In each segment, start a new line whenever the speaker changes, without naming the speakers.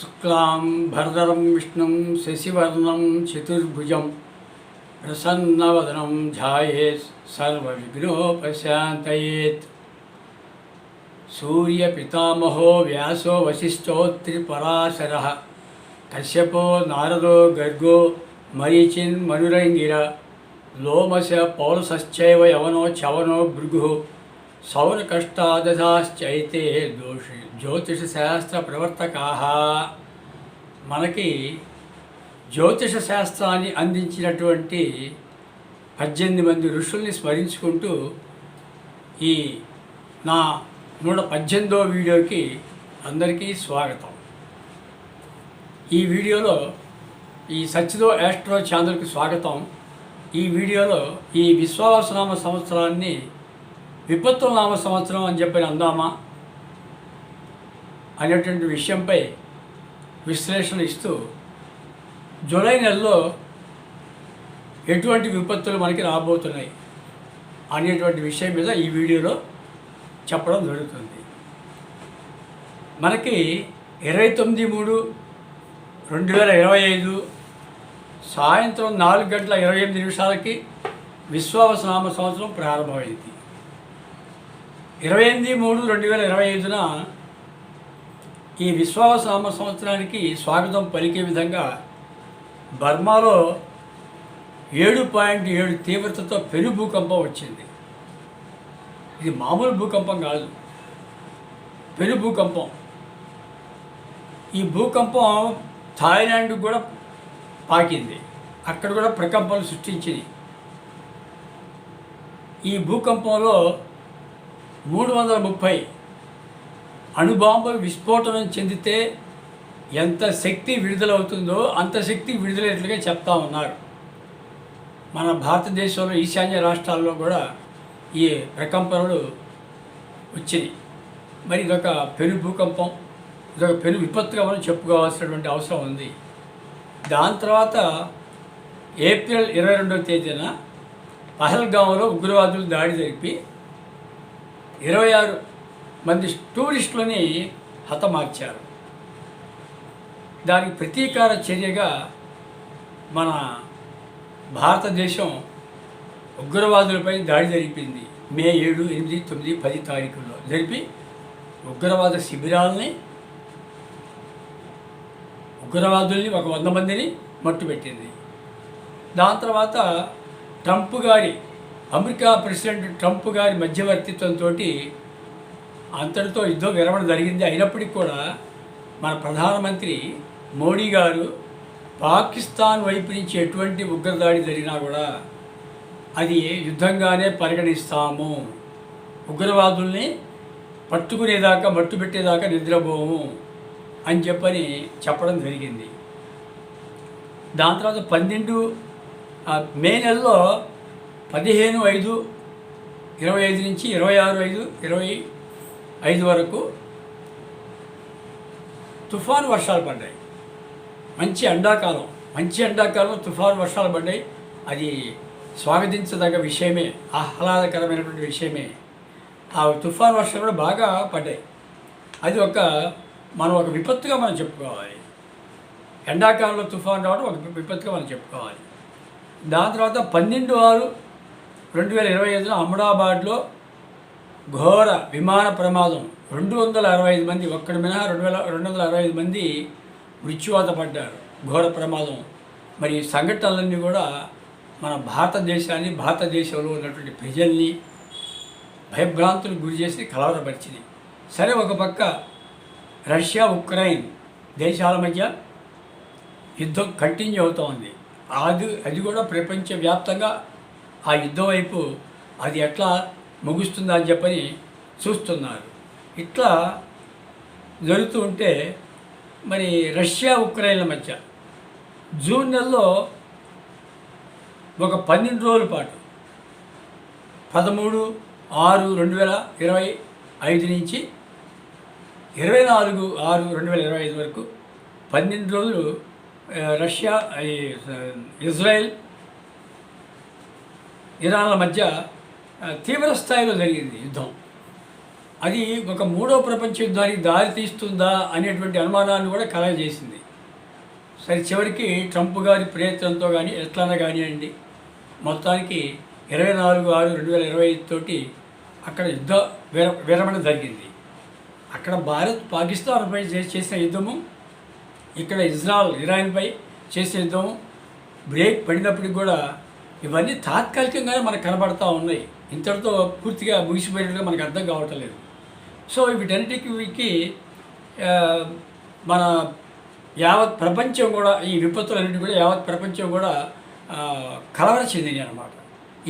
शुक्लां विष्णु शशिवर्ण शशिवर्णं प्रसन्न वनम ध्याये सूर्य पितामहो व्यासो वशिष्ठो त्रिपराशर, कश्यपो नारदो गर्गो मरीचिन्मनुरङ्गिर लोमश पौलश्च यवनो चवनो भृगु सौरकष्टादाश्चते दोषे। జ్యోతిష శాస్త్ర ప్రవర్తకా మనకి జ్యోతిష శాస్త్రాన్ని అందించినటువంటి పద్దెనిమిది మంది ఋషుల్ని స్మరించుకుంటూ ఈ నా నూట పద్దెనిమిదో వీడియోకి అందరికీ స్వాగతం. ఈ వీడియోలో ఈ సత్యదో యాస్ట్రో ఛానల్కి స్వాగతం. ఈ వీడియోలో ఈ విశ్వాసనామ సంవత్సరాన్ని విపత్తు నామ సంవత్సరం అని చెప్పి అందామా? అనేటువంటి విషయంపై విశ్లేషణ ఇస్తూ జూలై నెలలో ఎటువంటి విపత్తులు మనకి రాబోతున్నాయి అనేటువంటి విషయం మీద ఈ వీడియోలో చెప్పడం జరుగుతుంది. మనకి ఇరవై తొమ్మిది మూడు రెండు వేల ఇరవై ఐదు సాయంత్రం నాలుగు గంటల ఇరవై ఎనిమిది నిమిషాలకి విశ్వావసనామ సంవత్సరం ప్రారంభమైంది. ఇరవై ఎనిమిది మూడు రెండు వేల ఇరవై ఐదున ఈ విశ్వావసనామ సంవత్సరానికి స్వాగతం పలికే విధంగా బర్మాలో ఏడు పాయింట్ ఏడు తీవ్రతతో పెను భూకంపం వచ్చింది. ఇది మామూలు భూకంపం కాదు. పెను భూకంపం. ఈ భూకంపం థాయిలాండ్ కూడా పాకింది. అక్కడ కూడా ప్రకంపనలు సృష్టించింది ఈ భూకంపంలో మూడు వందల ముప్పై అణుబాంబు విస్ఫోటనం చెందితే ఎంత శక్తి విడుదలవుతుందో అంత శక్తి విడుదలైనట్లుగా చెప్తా ఉన్నారు మన భారతదేశంలో ఈశాన్య రాష్ట్రాల్లో కూడా ఈ ప్రకంపనలు వచ్చినాయి. మరి ఇదొక పెను భూకంపం ఇదొక పెను విపత్తుగా మనం చెప్పుకోవాల్సినటువంటి అవసరం ఉంది. దాని తర్వాత ఏప్రిల్ ఇరవై రెండవ తేదీన పహల్గాంలో ఉగ్రవాదులు దాడి జరిపి ఇరవై ఆరు మంది టూరిస్టులని హతమార్చారు. దానికి ప్రతీకార చర్యగా మన భారతదేశం ఉగ్రవాదులపై దాడి జరిపింది. మే ఏడు ఎనిమిది తొమ్మిది పది తారీఖుల్లో. జరిపి ఉగ్రవాద శిబిరాలని ఉగ్రవాదుల్ని ఒక వంద మందిని మట్టుపెట్టింది దాని తర్వాత ట్రంప్ గారి అమెరికా ప్రెసిడెంట్ ట్రంప్ గారి మధ్యవర్తిత్వంతో అంతటితో యుద్ధం విరమణ జరిగింది. అయినప్పటికీ కూడా మన ప్రధానమంత్రి మోడీ గారు పాకిస్తాన్ వైపు నుంచి ఎటువంటి ఉగ్రదాడి జరిగినా కూడా అది యుద్ధంగానే పరిగణిస్తాము. ఉగ్రవాదుల్ని పట్టుకునేదాకా మట్టు పెట్టేదాకా నిద్రపోము అని చెప్పని చెప్పడం జరిగింది. దాని తర్వాత పన్నెండు మే నెలలో పదిహేను ఐదు ఇరవై ఐదు నుంచి ఇరవై ఆరు ఐదు ఇరవై ఐదు వరకు తుఫాను వర్షాలు పడ్డాయి. మంచి ఎండాకాలం మంచి ఎండాకాలం తుఫాను వర్షాలు పడ్డాయి. అది స్వాగతించదగ్గ విషయమే ఆహ్లాదకరమైనటువంటి విషయమే. ఆ తుఫాన్ వర్షాలు కూడా బాగా పడ్డాయి. అది ఒక మనం ఒక విపత్తుగా మనం చెప్పుకోవాలి. ఎండాకాలంలో తుఫాన్ రావడం ఒక విపత్తుగా మనం చెప్పుకోవాలి. దాని తర్వాత పన్నెండు ఆరు రెండు వేల ఇరవై ఐదులో అహ్మదాబాద్లో ఘోర విమాన ప్రమాదం. రెండు వందల అరవై ఐదు మంది ఒక్కడి మినహా రెండు వేల రెండు వందల అరవై ఐదు మంది మృత్యువాత పడ్డారు. ఘోర ప్రమాదం. మరి ఈ సంఘటనలన్నీ కూడా మన భారతదేశాన్ని భారతదేశంలో ఉన్నటువంటి ప్రజల్ని భయభ్రాంతులు గురి చేసి కలవరపరిచింది. సరే ఒక పక్క రష్యా ఉక్రెయిన్ దేశాల మధ్య యుద్ధం కంటిన్యూ అవుతూ ఉంది. అది అది కూడా ప్రపంచవ్యాప్తంగా ఆ యుద్ధం వైపు అది ఎట్లా ముగుస్తుందా అని చెప్పని చూస్తున్నారు. ఇట్లా జరుగుతూ ఉంటే మరి రష్యా ఉక్రెయిన్ల మధ్య జూన్ నెలలో ఒక పన్నెండు రోజుల పాటు పదమూడు ఆరు రెండు వేల ఇరవై ఐదు నుంచి ఇరవై నాలుగు ఆరు రెండు వేల ఇరవై ఐదు వరకు పన్నెండు రోజులు రష్యా ఇజ్రాయెల్ ఇరాన్ల మధ్య తీవ్రస్థాయిలో తీవ్ర స్థాయిలో జరిగింది యుద్ధం. అది ఒక మూడో ప్రపంచ యుద్ధానికి దారి తీస్తుందా అనేటువంటి అనుమానాన్ని కూడా కలగజేసింది. సరే చివరికి ట్రంప్ గారి ప్రయత్నంతో కానీ ఎట్లానా కానివ్వండి మొత్తానికి ఇరవై నాలుగు ఆరు రెండు వేల ఇరవై ఐదు తోటి అక్కడ యుద్ధ విర విరమణ జరిగింది. అక్కడ భారత్ పాకిస్తాన్పై చేసిన యుద్ధము ఇక్కడ ఇజ్రాయల్ ఇరాన్పై చేసిన యుద్ధము బ్రేక్ పడినప్పటికి కూడా ఇవన్నీ తాత్కాలికంగానే మనకు కనబడతా ఉన్నాయి. ఇంతటితో పూర్తిగా ముగిసిపోయినట్టుగా మనకు అర్థం కావటం లేదు. సో వీటన్నిటికి మన యావత్ ప్రపంచం కూడా ఈ విపత్తులన్నిటి కూడా యావత్ ప్రపంచం కూడా కలవర చెందినాయి అనమాట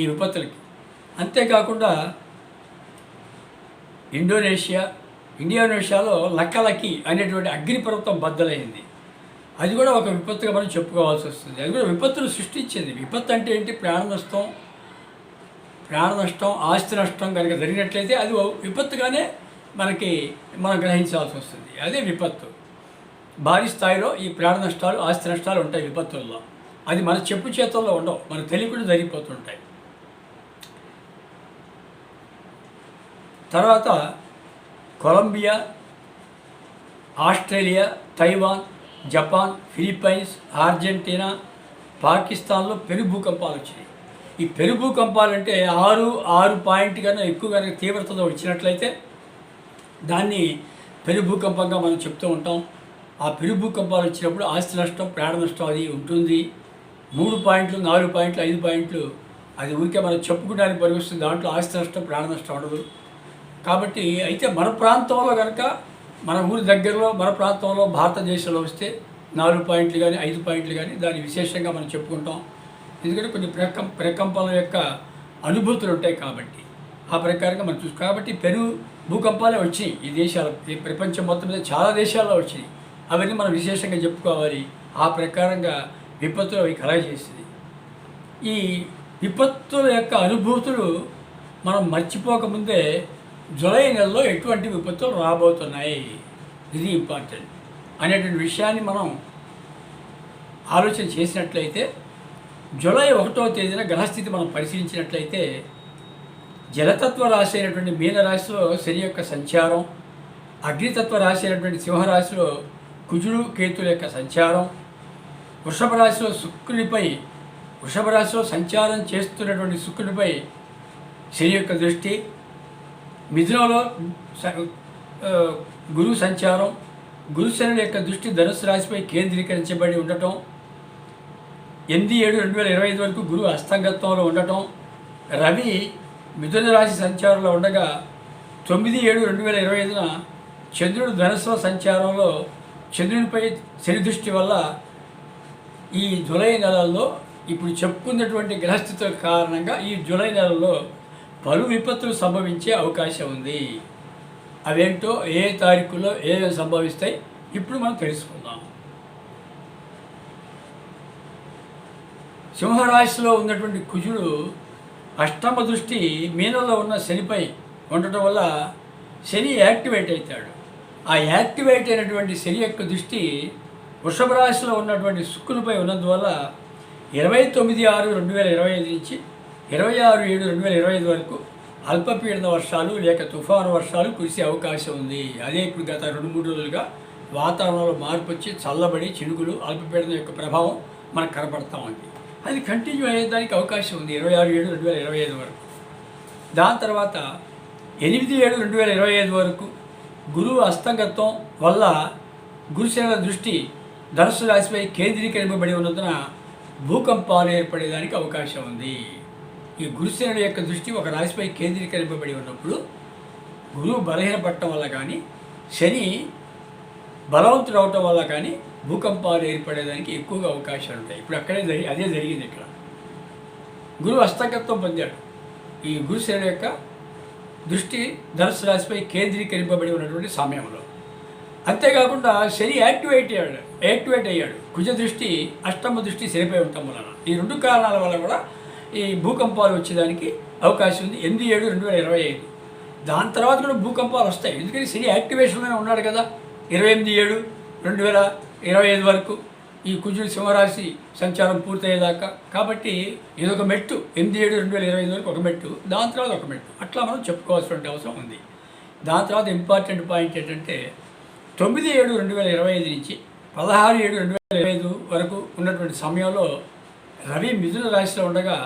ఈ విపత్తులకి. అంతేకాకుండా ఇండోనేషియా ఇండోనేషియాలో లక్కలకి అనేటువంటి అగ్నిపర్వతం బద్దలైంది. అది కూడా ఒక విపత్తుగా మనం చెప్పుకోవాల్సి వస్తుంది. అది కూడా విపత్తులు సృష్టించింది. విపత్తు అంటే ఏంటి? ప్రాణ నష్టం ప్రాణ నష్టం ఆస్తి నష్టం కనుక జరిగినట్లయితే అది విపత్తుగానే మనకి మనం గ్రహించాల్సి వస్తుంది. అదే విపత్తు. భారీ స్థాయిలో ఈ ప్రాణ నష్టాలు ఆస్తి నష్టాలు ఉంటాయి విపత్తుల్లో. అది మన చెప్పు చేతుల్లో ఉండవు. మన తెలియకుండా జరిగిపోతుంటాయి. తర్వాత Colombia Australia Taiwan Japan Philippines Argentina పాకిస్తాన్లో పెను భూకంపాలు వచ్చినాయి. ఈ పెను భూకంపాలంటే ఆరు ఆరు పాయింట్ కన్నా ఎక్కువ కనుక తీవ్రతతో వచ్చినట్లయితే దాన్ని పెను భూకంపంగా మనం చెప్తూ ఉంటాం. ఆ పెను భూకంపాలు వచ్చినప్పుడు ఆస్తి నష్టం ప్రాణ నష్టం అది ఉంటుంది. మూడు పాయింట్లు నాలుగు పాయింట్లు ఐదు పాయింట్లు అది ఊరికే మనం చెప్పుకోవడానికి పరిగొస్తుంది దాంట్లో ఆస్తి నష్టం ప్రాణ నష్టం ఉండదు. కాబట్టి అయితే మన ప్రాంతంలో కనుక మన ఊరి దగ్గరలో మన ప్రాంతంలో భారతదేశంలో వస్తే నాలుగు పాయింట్లు కానీ ఐదు పాయింట్లు కానీ దాన్ని విశేషంగా మనం చెప్పుకుంటాం. ఎందుకంటే కొన్ని ప్రకం ప్రకంపాల యొక్క అనుభూతులు ఉంటాయి కాబట్టి. ఆ ప్రకారంగా మనం చూసుకో కాబట్టి పెను భూకంపాలే వచ్చినాయి ఈ దేశాల ఈ ప్రపంచం మొత్తం మీద చాలా దేశాల్లో వచ్చినాయి. అవన్నీ మనం విశేషంగా చెప్పుకోవాలి. ఆ ప్రకారంగా విపత్తులు అవి కలగజేసింది ఈ విపత్తుల యొక్క అనుభూతులు మనం మర్చిపోకముందే జూలై నెలలో ఎటువంటి విపత్తులు రాబోతున్నాయి? ఇది ఇంపార్టెంట్. అనేటువంటి విషయాన్ని మనం ఆలోచన చేసినట్లయితే జూలై ఒకటో తేదీన గ్రహస్థితి మనం పరిశీలించినట్లయితే జలతత్వ రాశి అయినటువంటి మీనరాశిలో శని యొక్క సంచారం అగ్నితత్వ రాశి అయినటువంటి సింహరాశిలో కుజుడు కేతుల యొక్క సంచారం వృషభ రాశిలో శుక్రునిపై వృషభ రాశిలో సంచారం చేస్తున్నటువంటి శుక్రునిపై శని యొక్క దృష్టి మిథునంలో స- గురు సంచారం గురుశనుల యొక్క దృష్టి ధనుసు రాశిపై కేంద్రీకరించబడి ఉండటం ఎనిమిది ఏడు రెండు వేల ఇరవై ఐదు వరకు గురువు అస్తంగత్వంలో ఉండటం రవి మిథున రాశి సంచారంలో ఉండగా తొమ్మిది ఏడు రెండు వేల ఇరవై ఐదున చంద్రుడు ధనుసులో సంచారంలో చంద్రునిపై శని దృష్టి వల్ల ఈ జూలై నెలల్లో ఇప్పుడు చెప్పుకున్నటువంటి గ్రహస్థితుల కారణంగా ఈ జూలై నెలలో పలు విపత్తులు సంభవించే అవకాశం ఉంది. అవేంటో ఏ తారీఖులో ఏమేమి సంభవిస్తాయి ఇప్పుడు మనం తెలుసుకుందాం. సింహరాశిలో ఉన్నటువంటి కుజుడు అష్టమ దృష్టి మీనంలో ఉన్న శనిపై ఉండటం వల్ల శని యాక్టివేట్ అవుతాడు. ఆ యాక్టివేట్ అయినటువంటి శని యొక్క దృష్టి వృషభ రాశిలో ఉన్నటువంటి శుక్రునిపై ఉన్నందువల్ల ఇరవై తొమ్మిది ఆరు రెండు వేల ఇరవై ఐదు నుంచి ఇరవై ఆరు ఏడు రెండు వేల ఇరవై ఐదు వరకు అల్పపీడన వర్షాలు లేక తుఫాను వర్షాలు కురిసే అవకాశం ఉంది. అదే ఇప్పుడు గత రెండు మూడు రోజులుగా వాతావరణంలో మార్పు వచ్చి చల్లబడి చినుకులు అల్పపీడనం యొక్క ప్రభావం మనకు కనపడతా ఉంది. అది కంటిన్యూ అయ్యేదానికి అవకాశం ఉంది ఇరవై ఆరు ఏడు రెండు వేల ఇరవై ఐదు వరకు. దాని తర్వాత ఎనిమిది ఏడు రెండు వేల ఇరవై ఐదు వరకు గురువు అస్తంగత్వం వల్ల గురుశనుల దృష్టి ధనుసు రాశిపై కేంద్రీకరింపబడి ఉన్నందున భూకంపాలు ఏర్పడేదానికి అవకాశం ఉంది. ఈ గురుశనుడు యొక్క దృష్టి ఒక రాశిపై కేంద్రీకరింపబడి ఉన్నప్పుడు గురువు బలహీనపడటం వల్ల కానీ శని బలవంతుడు అవటం వల్ల కానీ భూకంపాలు ఏర్పడేదానికి ఎక్కువగా అవకాశాలు ఉంటాయి. ఇప్పుడు అక్కడే జరిగి అదే జరిగింది ఇక్కడ. గురువు హస్తకత్వం పొందాడు. ఈ గురుసేన యొక్క దృష్టి ధనుసు రాశిపై కేంద్రీకరింపబడి ఉన్నటువంటి సమయంలో. అంతేకాకుండా శని యాక్టివేట్ అయ్యాడు యాక్టివేట్ అయ్యాడు. కుజ దృష్టి అష్టమ దృష్టి శనిపై ఉండటం వలన. ఈ రెండు కారణాల వల్ల కూడా ఈ భూకంపాలు వచ్చేదానికి అవకాశం ఉంది. ఎనిమిది ఏడు రెండు వేల ఇరవై ఐదు. దాని తర్వాత కూడా భూకంపాలు వస్తాయి. ఎందుకని శని యాక్టివేషన్లోనే ఉన్నాడు కదా. ఇరవై ఎనిమిది ఏడు రెండు వేల ఇరవై ఐదు వరకు ఈ కుజుడు సింహరాశి సంచారం పూర్తయ్యేదాకా. కాబట్టి ఇదొక మెట్టు. ఎనిమిది ఏడు రెండు వేల ఇరవై ఐదు వరకు ఒక మెట్టు. దాని తర్వాత ఒక మెట్టు. అట్లా మనం చెప్పుకోవాల్సినటువంటి అవసరం ఉంది. దాని తర్వాత ఇంపార్టెంట్ పాయింట్ ఏంటంటే తొమ్మిది ఏడు రెండు వేల ఇరవై ఐదు నుంచి పదహారు ఏడు రెండు వేల ఇరవై ఐదు వరకు ఉన్నటువంటి సమయంలో రవి మిథున రాశిలో ఉండగా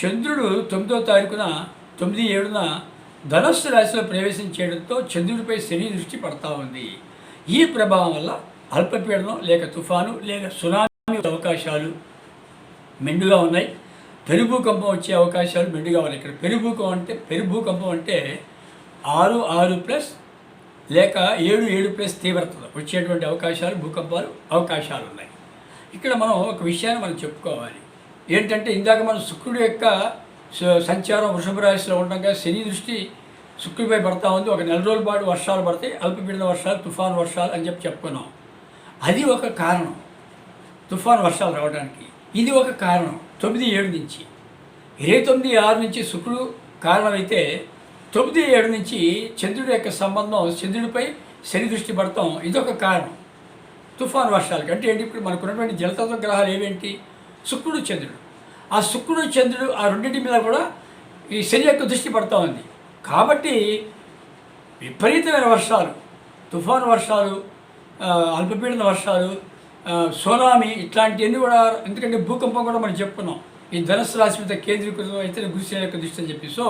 చంద్రుడు తొమ్మిదో తారీఖున తొమ్మిది ఏడున ధనస్సు రాశిలో ప్రవేశం చేయడంతో చంద్రుడిపై శని దృష్టి పడతా ఉంది. ఈ ప్రభావం వల్ల అల్పపీడనం లేక తుఫాను లేక సునామీ అవకాశాలు మెండుగా ఉన్నాయి. పెనుభూకంపం వచ్చే అవకాశాలు మెండుగా ఉన్నాయి. ఇక్కడ పెనుభూకం అంటే పెనుభూకంపం అంటే ఆరు ఆరు ప్లస్ లేక ఏడు ఏడు ప్లస్ తీవ్రత వచ్చేటువంటి అవకాశాలు భూకంపాలు అవకాశాలు ఉన్నాయి. ఇక్కడ మనం ఒక విషయాన్ని మనం చెప్పుకోవాలి. ఏంటంటే ఇందాక మనం శుక్రుడు యొక్క సంచారం వృషభ రాశిలో ఉండగా శని దృష్టి సుక్కుపై పడతా ఉంది ఒక నెల రోజుల పాటు వర్షాలు పడతాయి అల్పపీడన వర్షాలు తుఫాన్ వర్షాలు అని చెప్పి చెప్పుకున్నాం. అది ఒక కారణం తుఫాన్ వర్షాలు రావడానికి. ఇది ఒక కారణం తొమ్మిది ఏడు నుంచి. ఇరవై తొమ్మిది ఆరు నుంచి శుక్రుడు కారణమైతే తొమ్మిది ఏడు నుంచి చంద్రుడి యొక్క సంబంధం చంద్రుడిపై శని దృష్టి పడతాం. ఇదొక కారణం తుఫాన్ వర్షాలకి. అంటే ఏంటి? ఇప్పుడు మనకున్నటువంటి జలతత్వ గ్రహాలు ఏవేంటి? శుక్రుడు చంద్రుడు. ఆ శుక్రుడు చంద్రుడు ఆ రెండింటి మీద కూడా ఈ శని యొక్క దృష్టి పడతా ఉంది. కాబట్టి విపరీతమైన వర్షాలు తుఫాను వర్షాలు అల్పపీడన వర్షాలు సునామీ ఇట్లాంటివన్నీ కూడా ఎందుకంటే భూకంపం కూడా మనం చెప్పుకున్నాం. ఈ ధనుసు రాశి మీద కేంద్రీకృతం అయితే గురిసే యొక్క దృష్టి అని చెప్పి. సో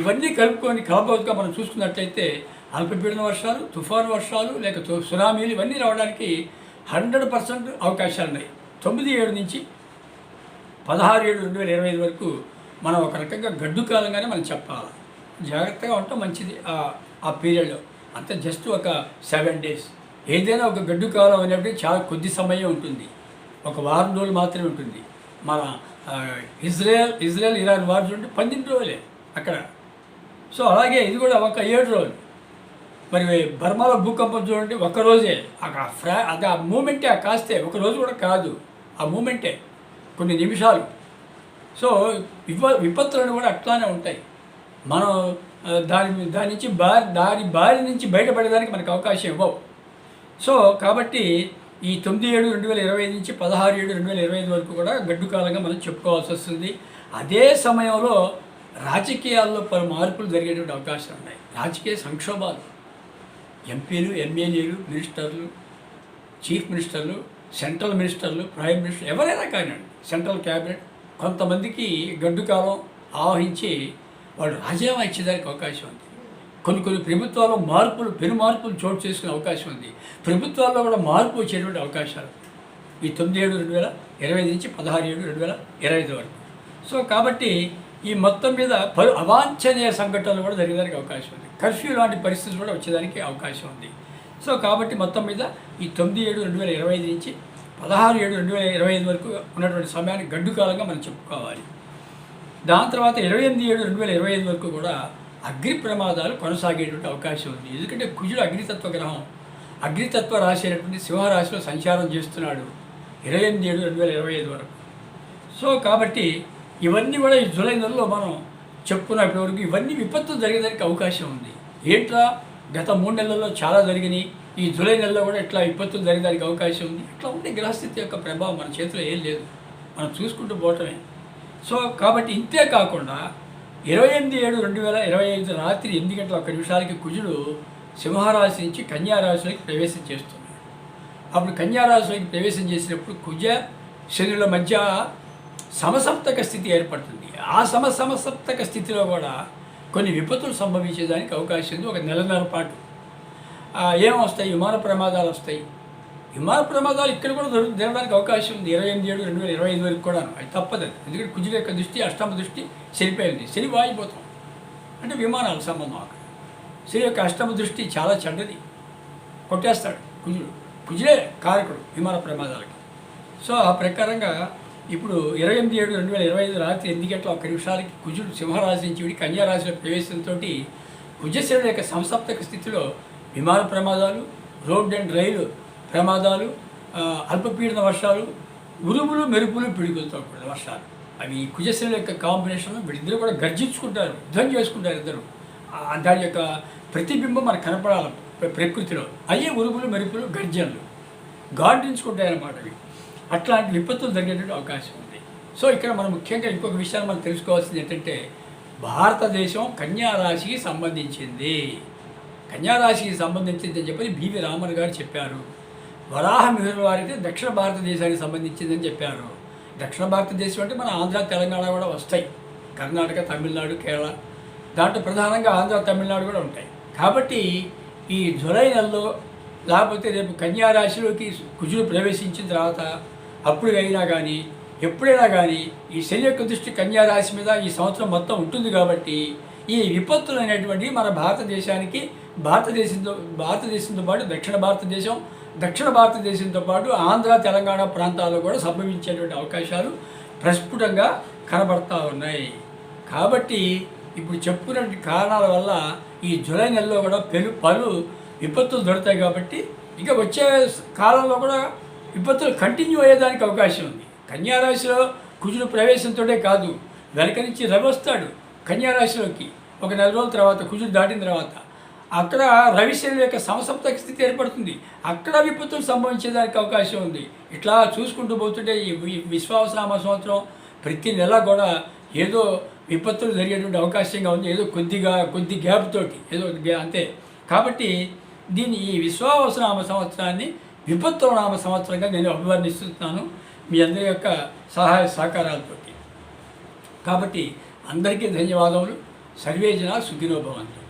ఇవన్నీ కలుపుకొని కలబోతుగా మనం చూసుకున్నట్లయితే అల్పపీడన వర్షాలు తుఫాను వర్షాలు లేక సునామీలు ఇవన్నీ రావడానికి హండ్రెడ్ పర్సెంట్ అవకాశాలు ఉన్నాయి. తొమ్మిది ఏడు నుంచి పదహారు ఏడు రెండు వేల ఇరవై ఐదు వరకు మనం ఒక రకంగా గడ్డు కాలంగానే మనం చెప్పాలి? జాగ్రత్తగా ఉండటం మంచిది ఆ- పీరియడ్లో అంత జస్ట్ ఒక సెవెన్ డేస్ ఏదైనా ఒక గడ్డు కాలం అనేప్పుడు చాలా కొద్ది సమయం ఉంటుంది. ఒక వారం రోజులు మాత్రమే ఉంటుంది. మన ఇజ్రాయెల్ ఇజ్రాయెల్ ఇరాన్ వార్ చూడండి పన్నెండు రోజులే అక్కడ. సో అలాగే ఇది కూడా ఒక ఏడు రోజులు. మరి బర్మాలో భూకంపం చూడండి ఒక్క రోజే. అక్కడ ఫ్రా అది ఆ మూమెంటే ఆ కాస్తే ఒక రోజు కూడా కాదు. ఆ మూమెంటే కొన్ని నిమిషాలు. సో విప విపత్తులను కూడా అట్లానే ఉంటాయి. మనం దాని దాని నుంచి బారి దాని బారి నుంచి బయటపడేదానికి మనకు అవకాశం ఇవ్వవు. సో కాబట్టి ఈ తొమ్మిది ఏడు రెండు వేల ఇరవై ఐదు నుంచి పదహారు ఏడు రెండు వేల ఇరవై ఐదు వరకు కూడా గడ్డు కాలంగా మనం చెప్పుకోవాల్సి వస్తుంది. అదే సమయంలో రాజకీయాల్లో పలు మార్పులు జరిగేటువంటి అవకాశాలు ఉన్నాయి. రాజకీయ సంక్షోభాలు. ఎంపీలు ఎమ్మెల్యేలు మినిస్టర్లు చీఫ్ మినిస్టర్లు సెంట్రల్ మినిస్టర్లు ప్రైమ్ మినిస్టర్ ఎవరైనా కానివ్వండి సెంట్రల్ క్యాబినెట్ కొంతమందికి గడ్డు కాలం ఆవహించి వాళ్ళు రాజీనామా ఇచ్చేదానికి అవకాశం ఉంది. కొన్ని కొన్ని ప్రభుత్వాల్లో మార్పులు పెను మార్పులు చోటు చేసుకునే అవకాశం ఉంది. ప్రభుత్వాల్లో కూడా మార్పు వచ్చేటువంటి అవకాశాలు ఈ తొమ్మిది ఏడు రెండు వేల ఇరవై ఐదు నుంచి పదహారు ఏడు రెండు వేల ఇరవై ఐదు వరకు. సో కాబట్టి ఈ మొత్తం మీద పలు అవాంఛనీయ సంఘటనలు కూడా జరిగేదానికి అవకాశం ఉంది. కర్ఫ్యూ లాంటి పరిస్థితులు కూడా వచ్చేదానికి అవకాశం ఉంది. సో కాబట్టి మొత్తం మీద ఈ తొమ్మిది ఏడు రెండు వేల ఇరవై ఐదు నుంచి పదహారు ఏడు రెండు వేల ఇరవై ఐదు వరకు ఉన్నటువంటి సమయాన్ని గడ్డు కాలంగా మనం చెప్పుకోవాలి. దాని తర్వాత ఇరవై ఎనిమిది ఏడు రెండు వేల ఇరవై ఐదు వరకు కూడా అగ్ని ప్రమాదాలు కొనసాగేటువంటి అవకాశం ఉంది. ఎందుకంటే కుజుడు అగ్నితత్వ గ్రహం. అగ్నితత్వ రాశి అయినటువంటి సింహరాశిలో సంచారం చేస్తున్నాడు ఇరవై ఎనిమిది ఏడు రెండు వేల ఇరవై ఐదు వరకు. సో కాబట్టి ఇవన్నీ కూడా ఈ జూలై నెలలో మనం చెప్పుకున్నప్పటి వరకు ఇవన్నీ విపత్తులు జరిగేదానికి అవకాశం ఉంది. ఏంట్రా? గత మూడు నెలల్లో చాలా జరిగినాయి. ఈ జూలై నెలలో కూడా ఇట్లా విపత్తులు జరిగేదానికి అవకాశం ఉంది. ఇట్లా ఉండే గ్రహస్థితి యొక్క ప్రభావం మన చేతిలో ఏం లేదు. మనం చూసుకుంటూ పోవటమే. సో కాబట్టి ఇంతే కాకుండా ఇరవై ఎనిమిది ఏడు రెండు వేల ఇరవై ఐదు రాత్రి ఎనిమిది గంటల ఒక నిమిషాలకి కుజుడు సింహరాశి నుంచి కన్యారాశిలోకి ప్రవేశం చేస్తున్నాడు. అప్పుడు కన్యారాశిలోకి ప్రవేశం చేసినప్పుడు కుజ శనుల మధ్య సమసప్తక స్థితి ఏర్పడుతుంది. ఆ సమ సమసప్తక స్థితిలో కూడా కొన్ని విపత్తులు సంభవించేదానికి అవకాశం ఉంది. ఒక నెలన్నర పాటు. ఏమొస్తాయి? విమాన ప్రమాదాలు వస్తాయి. విమాన ప్రమాదాలు ఇక్కడ కూడా జరగడానికి అవకాశం ఉంది. ఇరవై ఎనిమిది ఏడు రెండు వేల ఇరవై ఐదు వరకు కూడా అది తప్పదు ఎందుకంటే కుజుల యొక్క దృష్టి అష్టమ దృష్టి శనిపోయింది శని వాయిపోతాం. అంటే విమానాల సంబంధం అక్కడ. శని యొక్క అష్టమ దృష్టి చాలా చెడ్డది. కొట్టేస్తాడు కుజుడు. కుజుడే కారకుడు విమాన ప్రమాదాలకి. సో ఆ ప్రకారంగా ఇప్పుడు ఇరవై ఎనిమిది ఏడు రెండు వేల ఇరవై ఐదు రాత్రి ఎనిమిది గంటల ఒక నిమిషాలకి కుజుడు సింహరాశి నుంచి విడి కన్యారాశిలో ప్రవేశంతో కుజశనుడు యొక్క సంసప్తక స్థితిలో విమాన ప్రమాదాలు రోడ్ అండ్ రైలు ప్రమాదాలు అల్పపీడన వర్షాలు ఉరుములు మెరుపులు పిడుగులతో కూడిన వర్షాలు. అవి కుజశనుల యొక్క కాంబినేషన్లో వీళ్ళిద్దరు కూడా గర్జించుకుంటారు యుద్ధం చేసుకుంటారు ఇద్దరు. దాని యొక్క ప్రతిబింబం మనకు కనపడాలి ప్రకృతిలో. అయ్యే ఉరుములు మెరుపులు గర్జనలు. గార్డించుకుంటాయన్నమాట అవి. అట్లాంటి విపత్తులు జరిగేటువంటి అవకాశం ఉంది. సో ఇక్కడ మనం ముఖ్యంగా ఇంకొక విషయాన్ని మనం తెలుసుకోవాల్సింది ఏంటంటే భారతదేశం కన్యారాశికి సంబంధించింది. కన్యారాశికి సంబంధించిందని చెప్పి బివి రామన్ గారు చెప్పారు. వరాహ వారికి వారైతే దక్షిణ భారతదేశానికి సంబంధించిందని చెప్పారు దక్షిణ భారతదేశం అంటే మన ఆంధ్ర తెలంగాణ కూడా వస్తాయి. కర్ణాటక తమిళనాడు కేరళ. దాంట్లో ప్రధానంగా ఆంధ్ర తమిళనాడు కూడా ఉంటాయి. కాబట్టి ఈ జులై నెలలో లేకపోతే రేపు కన్యారాశిలోకి కుజుడు ప్రవేశించిన తర్వాత అప్పుడు అయినా కానీ ఎప్పుడైనా కానీ ఈ శని యొక్క దృష్టి కన్యారాశి మీద ఈ సంవత్సరం మొత్తం ఉంటుంది కాబట్టి ఈ విపత్తులు అనేటువంటివి మన భారతదేశానికి భారతదేశంతో భారతదేశంతో పాటు దక్షిణ భారతదేశం దక్షిణ భారతదేశంతో పాటు ఆంధ్ర తెలంగాణ ప్రాంతాల్లో కూడా సంభవించేటువంటి అవకాశాలు ప్రస్ఫుటంగా కనబడతా ఉన్నాయి. కాబట్టి ఇప్పుడు చెప్పుకున్న కారణాల వల్ల ఈ జూలై నెలలో కూడా పెను పలు విపత్తులు దొరుకుతాయి కాబట్టి ఇంకా వచ్చే కాలంలో కూడా విపత్తులు కంటిన్యూ అయ్యేదానికి అవకాశం ఉంది. కన్యారాశిలో కుజుడు ప్రవేశంతోనే కాదు వెనక నుంచి రవి వస్తాడు కన్యారాశిలోకి. ఒక నెల రోజుల తర్వాత కుజుడు దాటిన తర్వాత అక్కడ రవిశనుల యొక్క సమసప్తక స్థితి ఏర్పడుతుంది. అక్కడ విపత్తులు సంభవించేదానికి అవకాశం ఉంది. ఇట్లా చూసుకుంటూ పోతుంటే ఈ విశ్వావసామ సంవత్సరం ప్రతి నెల కూడా ఏదో విపత్తులు జరిగేటువంటి అవకాశంగా ఉంది. ఏదో కొద్దిగా కొద్ది గ్యాప్ తోటి ఏదో అంతే. కాబట్టి దీన్ని ఈ విశ్వావసనామ సంవత్సరాన్ని విపత్తుల నామ సంవత్సరంగా నేను అభివర్ణిస్తున్నాను మీ అందరి యొక్క సహాయ సహకారాలతోటి. కాబట్టి అందరికీ ధన్యవాదములు. సర్వేజన జన